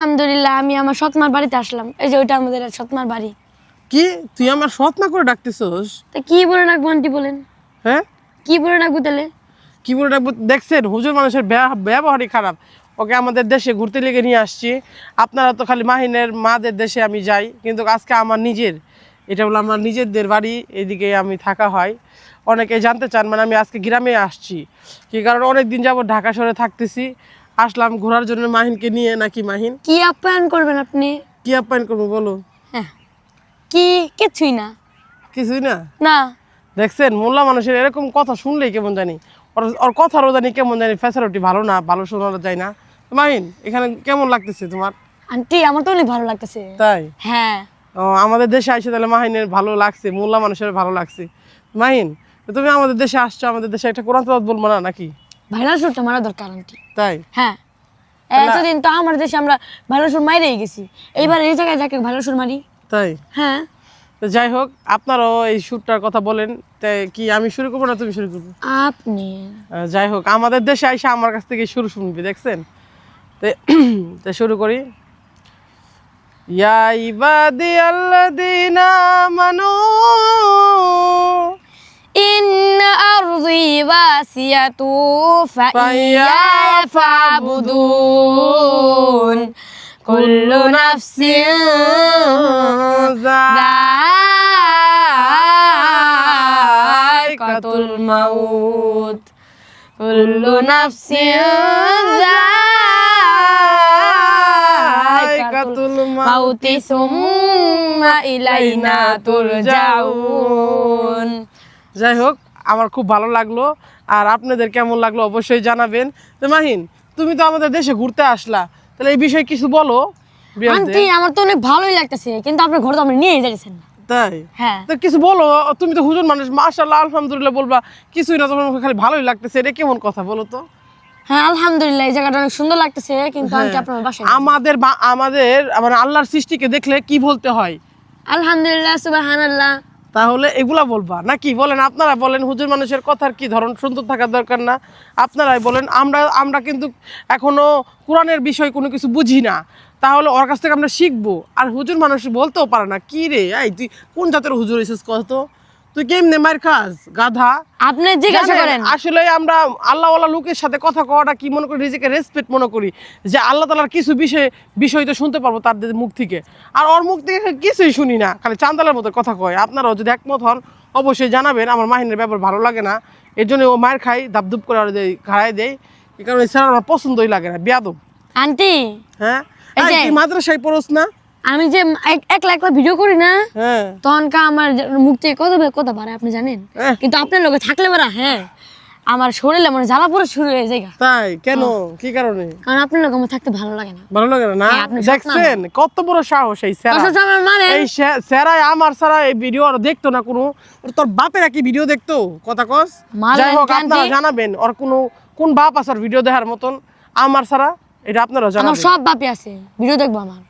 আলহামদুলিল্লাহ আমি আমার সৎমার বাড়িতে আসলাম। এই যে ওইটা আমাদের সৎমার বাড়ি। কি? তুই আমার সৎ না করে ডাকতেছস? তা কি বলে রাখব আন্টি বলেন? হ্যাঁ? কি বলে রাখব তাহলে? কি বলে ডাকবো? দেখছেন হুজুর মানুষের ব্যা- ব্যবহারই খারাপ। ওকে আমাদের দেশে ঘুরতে লেগে নিয়ে আসছি। আপনারা তো খালি মাহিনের মাদের দেশে আমি যাই কিন্তু আজকে আমার নিজের। এটা হলো আমার নিজেদের বাড়ি এদিকে আমি থাকা হয়। অনেকে জানতে চান মানে আমি আজকে গ্রামে আসছি। কি কারণ অনেক দিন যাবত ঢাকা শহরে থাকতেছি। আসলাম ঘোরার জন্য মাহিনকে নিয়ে নাকি মাহিন? কি আপ্যায়ন করবেন আপনি? কি আপ্যায়ন করব বলো। হ্যাঁ। কি? কিছুই না। কিছুই না? না। দেখছেন মোল্লা মানুষের এরকম কথা শুনলেই কেমন জানি? ওর ওর কথারও জানি কেমন জানি ফ্যাসিলিটি ভালো না ভালো শোনা যায় না। মাহিন এখানে কেমন লাগতেছে তোমার? আন্টি আমার তো অনেক ভালো লাগতেছে। তাই? হ্যাঁ। ও আমাদের দেশে আসে তাহলে মাহিনের ভালো লাগছে মোল্লা মানুষের ভালো লাগছে। মাহিন তুমি আমাদের দেশে আসছো আমাদের দেশে একটা কোরআন বলব না নাকি? ভাইরাল শুটটা মারা দরকার আন্টি। তাই? হ্যাঁ। এতদিন তো আমার দেশে আমরা ভাইরাল সুর মাইরেই গেছি। এইবার এই জায়গায় যাকে ভাইরাল সুর মারি। তাই? হ্যাঁ। তো যাই হোক আপনারাও এই শ্যুটটার কথা বলেন তাই কি আমি শুরু করব না তুমি শুরু করব? আপনি। যাই হোক আমাদের দেশে আইসা আমার কাছ থেকে শুরু শুনবি দেখছেন? তো শুরু করি। ইয়া ইবাদি আল্লাযীনা واسعة فإياي فاعبدون كل نفس ذائقة الموت كل نفس ذائقة الموت ثم إلينا ترجعون যাই হোক আমার খুব ভালো লাগল। আর আপনাদের কেমন লাগল অবশ্যই জানাবেন। তো মাহিন তুমি তো আমাদের দেশে ঘুরতে আসলা। তাহলে এই বিষয়ে কিছু বলো আন্টি আমার তো অনেক ভালোই লাগতেছে কিন্তু আপনার ঘরে তো আপনি নিয়ে যাচ্ছেন তাই? হ্যাঁ। তো কিছু বলো তুমি তো হুজুর মানুষ আলহামদুলিল্লাহ বলবা কিছুই না তোমার খালি ভালোই লাগতেছে এটা কেমন কথা বলো তো? হ্যাঁ আলহামদুলিল্লাহ এই জায়গাটা অনেক সুন্দর লাগতেছে কিন্তু আন্টি আপনার বাসায় আমাদের বা- আমাদের মানে আল্লাহর সৃষ্টিকে দেখলে কি বলতে হয়? আলহামদুলিল্লাহ সুবহানাল্লাহ। তাহলে এগুলা বলবা? নাকি বলেন আপনারা বলেন, হুজুর মানুষের কথার কি ধরন? সুন্দর থাকা দরকার না। আপনারাই বলেন, আমরা আমরা কিন্তু এখনও কোরআনের বিষয় কোনো কিছু বুঝি না। তাহলে ওর কাছ থেকে আমরা শিখব। আর হুজুর মানুষ বলতেও পারে না, কি রে? এই তুই কোন জাতের হুজুর এসেছিস কত? তুই কেমনে মার খাস? গাধা। আপনি জিজ্ঞাসা করেন। আসলে আমরা আল্লাহওয়ালা লোকের সাথে কথা কওয়াটা কি মনে করি? নিজেকে রেসপেক্ট মনে করি। যে আল্লাহ তালার কিছু বিষয় বিষয় তো শুনতে পারব তাদের মুখ থেকে। আর ওর মুখ থেকে কিছুই শুনি না খালি চান্দালের মতো কথা কয়। আপনারাও যদি একমত হন অবশ্যই জানাবেন। আমার মাহিনের ব্যাপার ভালো লাগে না। এর জন্য ও মায়ের খাই দাবদুব করে আর দেয় ঘাড়াই দেয়। এই কারণে স্যার আমার পছন্দই লাগে না। বেয়াদব। আন্টি। হ্যাঁ? মাদ্রাসায় পড়োস না? আমি যে এক- একলা একলা ভিডিও করি না হ্যাঁ। তখন কা আমার মুখ থেকে কত কত বাড়ে আপনি জানেন? কিন্তু আপনার লোকে থাকলে বারা হ্যাঁ। আমার শরীরে মানে জ্বালা পড়ে শুরু হয়ে যায় তাই? কেন? কি কারণে? কারণ আপনার লোক আমার থাকতে ভালো লাগে না। ভালো লাগে না? হ্যাঁ। দেখছেন? কত বড় সাহস এই স্যার আমার মানে? এই স্যারাই আমার সারা এই ভিডিও আর দেখতো না কোনো। ওর তোর বাপের কি ভিডিও দেখতো কথা কস। যাই হোক আপনারা জানাবেন ওর কোনো কোন বাপ আছে ভিডিও দেখার মতন আমার সারা এটা আপনারা আমার জানাবেন। সব বাপি আছে ভিডিও দেখব আমার।